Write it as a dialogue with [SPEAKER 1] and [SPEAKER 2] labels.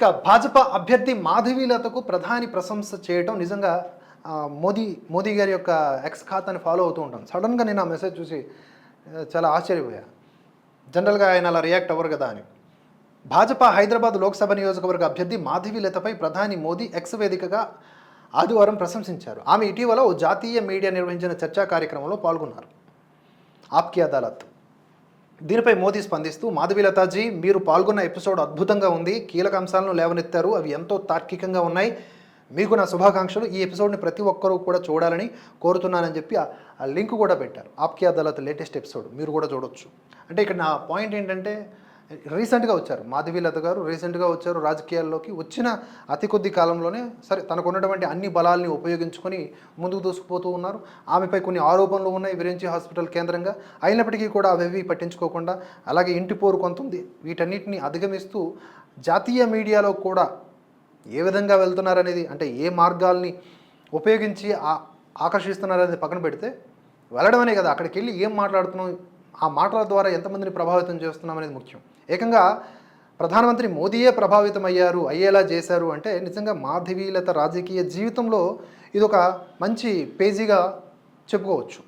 [SPEAKER 1] ఇక భాజపా అభ్యర్థి మాధవీలతకు ప్రధాని ప్రశంస చేయటం నిజంగా మోదీ మోదీ గారి యొక్క ఎక్స్ ఖాతాని ఫాలో అవుతూ ఉంటాను సడన్గా నేను ఆ మెసేజ్ చూసి చాలా ఆశ్చర్యపోయా. జనరల్గా ఆయన అలా రియాక్ట్ అవ్వరు కదా అని. భాజపా హైదరాబాద్ లోక్సభ నియోజకవర్గ అభ్యర్థి మాధవీలతపై ప్రధాని మోదీ ఎక్స్ వేదికగా ఆదివారం ప్రశంసించారు. ఆమె ఇటీవల ఓ జాతీయ మీడియా నిర్వహించిన చర్చా కార్యక్రమంలో పాల్గొన్నారు. ఆప్కి అదాలత్. దీనిపై మోదీ స్పందిస్తూ మాధవీలతాజీ మీరు పాల్గొన్న ఎపిసోడ్ అద్భుతంగా ఉంది. కీలక అంశాలను లేవనెత్తారు. అవి ఎంతో తార్కికంగా ఉన్నాయి. మీకు నా శుభాకాంక్షలు. ఈ ఎపిసోడ్ని ప్రతి ఒక్కరూ కూడా చూడాలని కోరుతున్నానని చెప్పి ఆ- లింక్ కూడా పెట్టారు. Aapki Adalat latest episode. మీరు కూడా చూడొచ్చు. అంటే ఇక్కడ నా పాయింట్ ఏంటంటే రీసెంట్గా వచ్చారు. మాధవీలత గారు రీసెంట్గా వచ్చారు. రాజకీయాల్లోకి వచ్చిన అతి కొద్ది కాలంలోనే సరే తనకు ఉన్నటువంటి అన్ని బలాల్ని ఉపయోగించుకొని ముందుకు దూసుకుపోతూ ఉన్నారు. ఆమెపై కొన్ని ఆరోపణలు ఉన్నాయి విరించి హాస్పిటల్ కేంద్రంగా. అయినప్పటికీ కూడా అవేవి పట్టించుకోకుండా అలాగే ఇంటి పోరు కొంత ఉంది వీటన్నిటిని అధిగమిస్తూ జాతీయ మీడియాలో కూడా ఏ విధంగా వెళ్తున్నారనేది అంటే ఏ మార్గాల్ని ఉపయోగించి ఆకర్షిస్తున్నారనేది పక్కన పెడితే వెళ్ళడమనే కదా. అక్కడికి వెళ్ళి ఏం మాట్లాడుతున్నాం ఆ మాటల ద్వారా ఎంతమందిని ప్రభావితం చేస్తున్నాం అనేది ముఖ్యం. ఏకంగా ప్రధానమంత్రి మోదీయే ప్రభావితం అయ్యారు అయ్యేలా చేశారు అంటే నిజంగా మాధవీలత రాజకీయ జీవితంలో ఇది ఒక మంచి పేజీగా చెప్పుకోవచ్చు.